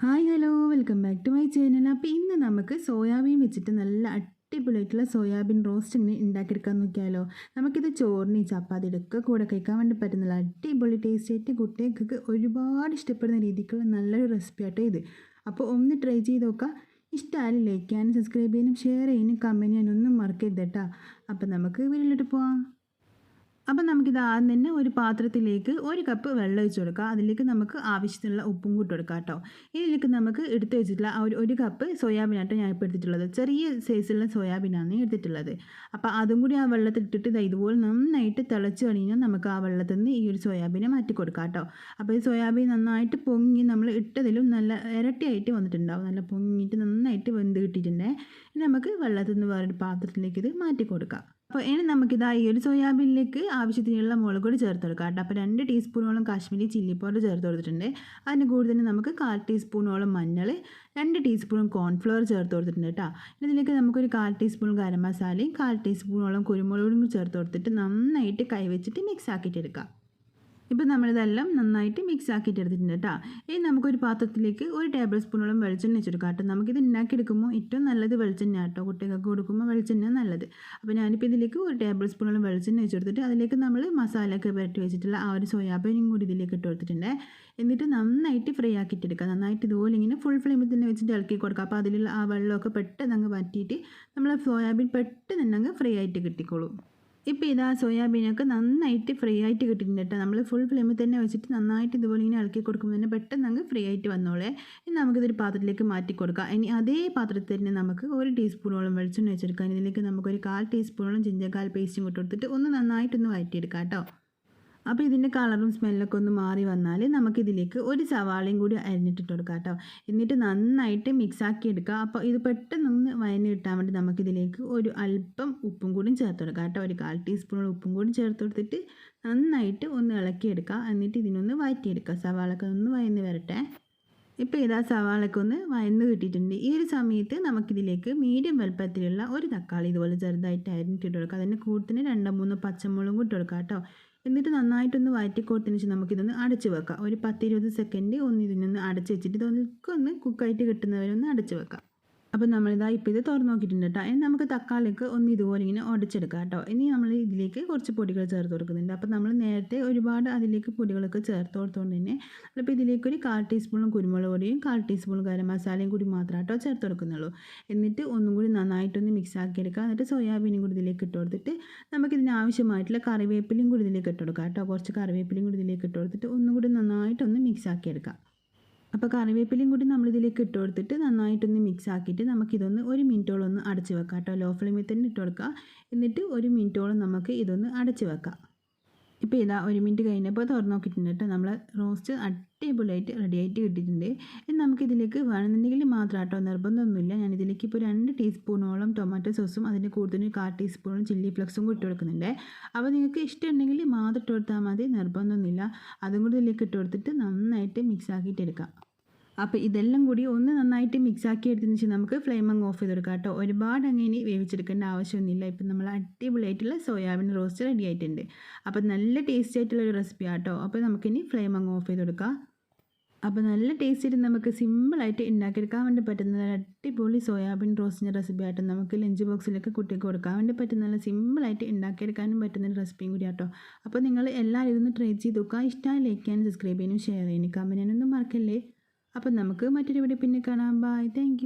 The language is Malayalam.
Hi hello welcome back to my channel. അപ്പോൾ ഇന്ന് നമുക്ക് സോയാബീൻ വെച്ചിട്ട് നല്ല അടിപൊളിയായിട്ടുള്ള സോയാബീൻ റോസ്റ്റ് ഇങ്ങനെ ഉണ്ടാക്കിയെടുക്കാൻ നോക്കിയാലോ? നമുക്കിത് ചോറിന് ചപ്പാത്തിയുടെ കൂടെ കഴിക്കാൻ വേണ്ടി പറ്റുന്ന അടിപൊളി ടേസ്റ്റ് ആയിട്ട് കുട്ടികൾക്ക് ഒരുപാട് ഇഷ്ടപ്പെടുന്ന രീതിക്കുള്ള നല്ലൊരു റെസിപ്പി ആട്ടോ ഇത്. അപ്പോൾ ഒന്ന് ട്രൈ ചെയ്ത് നോക്കാം. ഇഷ്ടമായാലും ലൈക്ക് ചെയ്യാനും സബ്സ്ക്രൈബ് ചെയ്യാനും ഷെയർ ചെയ്യാനും കമന്റ് ചെയ്യാനും ഒന്നും മറക്കരുത് കേട്ടോ. അപ്പോൾ നമുക്ക് വീട്ടിലോട്ട് പോവാം. അപ്പം നമുക്കിത് ആദ്യം തന്നെ ഒരു പാത്രത്തിലേക്ക് ഒരു കപ്പ് വെള്ളം ഒഴിച്ച് കൊടുക്കുക. അതിലേക്ക് നമുക്ക് ആവശ്യത്തിനുള്ള ഉപ്പും കൂട്ടി കൊടുക്കാം കേട്ടോ. ഇതിലേക്ക് നമുക്ക് എടുത്ത് വെച്ചിട്ടുള്ള ആ ഒരു ഒരു കപ്പ് സോയാബീനായിട്ട് ഞാൻ ഇപ്പോൾ എടുത്തിട്ടുള്ളത്. ചെറിയ സൈസിലുള്ള സോയാബീനാണ് എടുത്തിട്ടുള്ളത്. അപ്പോൾ അതും കൂടി ആ വെള്ളത്തിൽ ഇട്ടിട്ട് ഇതാ ഇതുപോലെ നന്നായിട്ട് തിളച്ച് കഴിഞ്ഞാൽ നമുക്ക് ആ വെള്ളത്തിൽ നിന്ന് ഈ ഒരു സോയാബീനെ മാറ്റി കൊടുക്കുക കേട്ടോ. അപ്പോൾ ഈ സോയാബീൻ നന്നായിട്ട് പൊങ്ങി നമ്മൾ ഇട്ടതിലും നല്ല ഇരട്ടിയായിട്ട് വന്നിട്ടുണ്ടാവും. നല്ല പൊങ്ങിയിട്ട് നന്നായിട്ട് വെന്ത് കിട്ടിയിട്ടുണ്ടേ. നമുക്ക് വെള്ളത്തിൽ നിന്ന് വേറൊരു പാത്രത്തിലേക്ക് ഇത് മാറ്റി കൊടുക്കാം. അപ്പോൾ ഇനി നമുക്കിതാ ഈ ഒരു സോയാബീനിലേക്ക് ആവശ്യത്തിനുള്ള മുളക് കൂടി ചേർത്ത് കൊടുക്കാം കേട്ടോ. അപ്പോൾ രണ്ട് ടീസ്പൂണോളം കാശ്മീരി ചില്ലി പൗഡർ ചേർത്ത് കൊടുത്തിട്ടുണ്ട്. അതിന് കൂടെ തന്നെ നമുക്ക് കാൽ ടീസ്പൂണോളം മഞ്ഞൾ രണ്ട് ടീസ്പൂൺ കോൺഫ്ലവർ ചേർത്ത് കൊടുത്തിട്ടുണ്ട് കേട്ടോ. ഇതിലേക്ക് നമുക്കൊരു കാൽ ടീസ്പൂൺ ഗരം മസാലയും കാൽ ടീസ്പൂണോളം കുരുമുളകും ചേർത്ത് കൊടുത്തിട്ട് നന്നായിട്ട് കൈവച്ചിട്ട് മിക്സ് ആക്കിയിട്ട് എടുക്കാം. ഇപ്പം നമ്മളിതെല്ലാം നന്നായിട്ട് മിക്സ് ആക്കിയിട്ട് എടുത്തിട്ടുണ്ട് കേട്ടോ. ഇനി നമുക്കൊരു പാത്രത്തിലേക്ക് ഒരു ടേബിൾ സ്പൂണോളം വെളിച്ചെണ്ണ വെച്ചെടുക്കാം കേട്ടോ. നമുക്കിത് ഉണ്ടാക്കിയെടുക്കുമ്പോൾ ഏറ്റവും നല്ലത് വെളിച്ചെണ്ണ കേട്ടോ. കുട്ടികൾക്ക് കൊടുക്കുമ്പോൾ വെളിച്ചെണ്ണ നല്ലത്. അപ്പോൾ ഞാനിപ്പോൾ ഇതിലേക്ക് ഒരു ടേബിൾ സ്പൂണോളം വെളിച്ചെണ്ണ വെച്ചെടുത്തിട്ട് അതിലേക്ക് നമ്മൾ മസാലയൊക്കെ പുരട്ടി വെച്ചിട്ടുള്ള ആ ഒരു സോയാബീനും കൂടി ഇതിലേക്ക് ഇട്ട് കൊടുത്തിട്ടുണ്ട്. എന്നിട്ട് നന്നായിട്ട് ഫ്രൈ ആക്കിയിട്ട് എടുക്കുക നന്നായിട്ട് ഇതുപോലെ ഇങ്ങനെ ഫുൾ ഫ്ലെയിമിൽ തന്നെ വെച്ചിട്ട് ഇളക്കി കൊടുക്കുക അപ്പോൾ അതിലുള്ള ആ വെള്ളമൊക്കെ പെട്ടെന്ന് അങ്ങ് വറ്റിയിട്ട് നമ്മൾ സോയാബീൻ പെട്ടെന്ന് തന്നെ അങ്ങ് ഫ്രൈ ആയിട്ട് കിട്ടിക്കോളും. ഇപ്പോൾ ഇതാ സോയാബീനൊക്കെ നന്നായിട്ട് ഫ്രൈ ആയിട്ട് കിട്ടിയിട്ടുണ്ട് കേട്ടോ. നമ്മൾ ഫുൾ ഫ്ലെയിമിൽ തന്നെ വെച്ചിട്ട് നന്നായിട്ട് ഇതുപോലെ ഇങ്ങനെ ഇളക്കി കൊടുക്കുമ്പോൾ തന്നെ പെട്ടെന്ന് അങ്ങ് ഫ്രീ ആയിട്ട് വന്നോളേ. ഇനി നമുക്കിതൊരു പാത്രത്തിലേക്ക് മാറ്റി കൊടുക്കാം. ഇനി അതേ പാത്രത്തിൽ തന്നെ നമുക്ക് ഒരു ടീസ്പൂണോളം വെളിച്ചെണ്ണ വെച്ചെടുക്കാം ഇതിലേക്ക് നമുക്കൊരു കാൽ ടീസ്പൂണോളം ജിഞ്ചക്കാൽ പേസ്റ്റും ഇട്ട് കൊടുത്തിട്ട് ഒന്ന് നന്നായിട്ടൊന്ന് വഴറ്റിയെടുക്കാം കേട്ടോ. അപ്പോൾ ഇതിന്റെ കളറും സ്മെല്ലൊക്കെ ഒന്ന് മാറി വന്നാൽ നമുക്കിതിലേക്ക് ഒരു സവാളയും കൂടി അരിഞ്ഞിട്ടിട്ട് കൊടുക്കാം കേട്ടോ എന്നിട്ട് നന്നായിട്ട് മിക്സാക്കി എടുക്കുക അപ്പോൾ ഇത് പെട്ടെന്നൊന്ന് വയന്ന് കിട്ടാൻ വേണ്ടി നമുക്കിതിലേക്ക് ഒരു അല്പം ഉപ്പും കൂടി ചേർത്ത് കൊടുക്കാം കേട്ടോ. ഒരു കാൽ ടീസ്പൂൺ ഉപ്പും കൂടി ചേർത്ത് കൊടുത്തിട്ട് നന്നായിട്ട് ഒന്ന് ഇളക്കിയെടുക്കുക എന്നിട്ട് ഇതിനൊന്ന് വഴറ്റിയെടുക്കുക സവാളൊക്കെ ഒന്ന് വയന്ന് വരട്ടെ. ഇപ്പോൾ ഇതാ സവാളയ്ക്ക് ഒന്ന് വയന്ന് കിട്ടിയിട്ടുണ്ട്. ഈ ഒരു സമയത്ത് നമുക്കിതിലേക്ക് മീഡിയം വലുപ്പത്തിലുള്ള ഒരു തക്കാളി ഇതുപോലെ ചെറുതായിട്ട് അരിഞ്ഞിട്ട് കൊടുക്കുക അതിന്റെ കൂട്ടത്തിന് രണ്ടോ മൂന്ന് പച്ചമുളകും കൂട്ടി കൊടുക്കുക കേട്ടോ. എന്നിട്ട് നന്നായിട്ടൊന്ന് വയറ്റി കൊടുത്തതിന് ശേഷം നമുക്കിതൊന്ന് അടച്ച് വെക്കാം. ഒരു പത്തിരുപത് സെക്കൻഡ് ഒന്ന് ഇതിനൊന്ന് അടച്ച് വെച്ചിട്ട് ഇതൊക്കെ ഒന്ന് കുക്കായിട്ട് കിട്ടുന്നവരൊന്ന് അടച്ച് വെക്കാം. അപ്പോൾ നമ്മളിതാ ഇപ്പോൾ ഇത് തുറന്ന് നോക്കിയിട്ടുണ്ട് കേട്ടോ ഇനി നമുക്ക് തക്കാളിക്ക് ഒന്ന് ഇതുപോലെ ഇങ്ങനെ ഉടച്ചെടുക്കാം കേട്ടോ ഇനി നമ്മൾ ഇതിലേക്ക് കുറച്ച് പൊടികൾ ചേർത്ത് കൊടുക്കുന്നുണ്ട്. അപ്പോൾ നമ്മൾ നേരത്തെ ഒരുപാട് അതിലേക്ക് പൊടികളൊക്കെ ചേർത്ത് കൊടുത്തുകൊണ്ട് തന്നെ അപ്പോൾ ഇതിലേക്ക് ഒരു കാൽ ടീസ്പൂണും കുരുമുളക് പൊടിയും കാൽ ടീസ്പൂൺ ഗരം മസാലയും കൂടി മാത്രം കേട്ടോ ചേർത്ത് കൊടുക്കുന്നുള്ളൂ. എന്നിട്ട് ഒന്നും കൂടി നന്നായിട്ടൊന്ന് മിക്സ് ആക്കി എടുക്കുക എന്നിട്ട് സോയാബീനും കൂടി ഇതിലേക്ക് ഇട്ട് കൊടുത്തിട്ട് നമുക്കിതിന് ആവശ്യമായിട്ടുള്ള കറിവേപ്പിലയും കൂടി ഇതിലേക്ക് ഇട്ട് കൊടുക്കാം കേട്ടോ കുറച്ച് കറിവേപ്പിലയും കൂടി ഇതിലേക്ക് ഇട്ട് കൊടുത്തിട്ട് ഒന്നും കൂടി നന്നായിട്ടൊന്ന് മിക്സ് ആക്കി എടുക്കാം അപ്പോൾ കറിവേപ്പിലയും കൂടി നമ്മളിതിലേക്ക് ഇട്ട് കൊടുത്തിട്ട് നന്നായിട്ടൊന്ന് മിക്സ് ആക്കിയിട്ട് നമുക്കിതൊന്ന് ഒരു മിനിറ്റോളം ഒന്ന് അടച്ചു വെക്കാം കേട്ടോ. ലോ ഫ്ലെയിമിൽ തന്നെ ഇട്ട് കൊടുക്കുക എന്നിട്ട് ഒരു മിനിറ്റോളം നമുക്ക് ഇതൊന്ന് അടച്ച് വെക്കാം. ഇപ്പോൾ ഇതാ ഒരു മിനിറ്റ് കഴിഞ്ഞപ്പോൾ തുറന്ന് നോക്കിയിട്ടുണ്ട് കേട്ടോ. നമ്മൾ റോസ്റ്റ് അടിപൊളിയായിട്ട് റെഡി ആയിട്ട് കിട്ടിയിട്ടുണ്ട്. ഇനി നമുക്കിതിലേക്ക് വേണമെന്നുണ്ടെങ്കിൽ മാത്രം കേട്ടോ. നിർബന്ധമൊന്നുമില്ല. ഞാൻ ഇതിലേക്ക് ഇപ്പോൾ രണ്ട് ടീസ്പൂണോളം ടൊമാറ്റോ സോസും അതിന്റെ കൂടുതൽ കാൽ ടീസ്പൂണും ചില്ലി ഫ്ലക്സും കൂടി ഇട്ട് കൊടുക്കുന്നുണ്ട്. അപ്പോൾ നിങ്ങൾക്ക് ഇഷ്ടമുണ്ടെങ്കിൽ മാത്രം ഇട്ട് കൊടുത്താൽ മതി. നിർബന്ധമൊന്നുമില്ല. അതും കൂടി ഇതിലേക്ക് ഇട്ട് കൊടുത്തിട്ട് നന്നായിട്ട് മിക്സ് ആക്കിയിട്ട് എടുക്കാം. അപ്പോൾ ഇതെല്ലാം കൂടി ഒന്ന് നന്നായിട്ട് മിക്സ് ആക്കി എടുത്തതിന് ശേഷം നമുക്ക് ഫ്ലെയിം അങ്ങ് ഓഫ് ചെയ്ത് കൊടുക്കാം കേട്ടോ. ഒരുപാട് അങ്ങനെ വേവിച്ചെടുക്കേണ്ട ആവശ്യമൊന്നുമില്ല. ഇപ്പം നമ്മൾ അടിപൊളിയായിട്ടുള്ള സോയാബീൻ റോസ്റ്റ് റെഡി ആയിട്ടുണ്ട്. അപ്പോൾ നല്ല ടേസ്റ്റി ആയിട്ടുള്ള ഒരു റെസിപ്പി ആട്ടോ അപ്പോൾ നമുക്കിനി ഫ്ലെയിം അങ്ങ് ഓഫ് ചെയ്ത് കൊടുക്കാം അപ്പോൾ നല്ല ടേസ്റ്റിൽ നമുക്ക് സിമ്പിളായിട്ട് ഉണ്ടാക്കിയെടുക്കാൻ വേണ്ടി പറ്റുന്ന അടിപൊളി സോയാബീൻ റോസ്റ്റിന്റെ റെസിപ്പി ആയിട്ട് നമുക്ക് ലഞ്ച് ബോക്സിലൊക്കെ കുട്ടിക്ക് കൊടുക്കാൻ വേണ്ടി പറ്റുന്ന നല്ല സിമ്പിളായിട്ട് ഉണ്ടാക്കിയെടുക്കാനും പറ്റുന്ന റെസിപ്പിയും കൂടി ആട്ടോ അപ്പോൾ നിങ്ങൾ എല്ലാവരും ഇതൊന്ന് ട്രൈ ചെയ്ത് നോക്കുക. ഇഷ്ടമായി ലൈക്ക് ചെയ്യാനും സബ്സ്ക്രൈബ് ചെയ്യാനും ഷെയർ ചെയ്യാനും കമന്റ് ചെയ്യാനൊന്നും മറക്കല്ലേ? അപ്പം നമുക്ക് മറ്റൊരു വീഡിയോ പിന്നെ കാണാം. Bye thank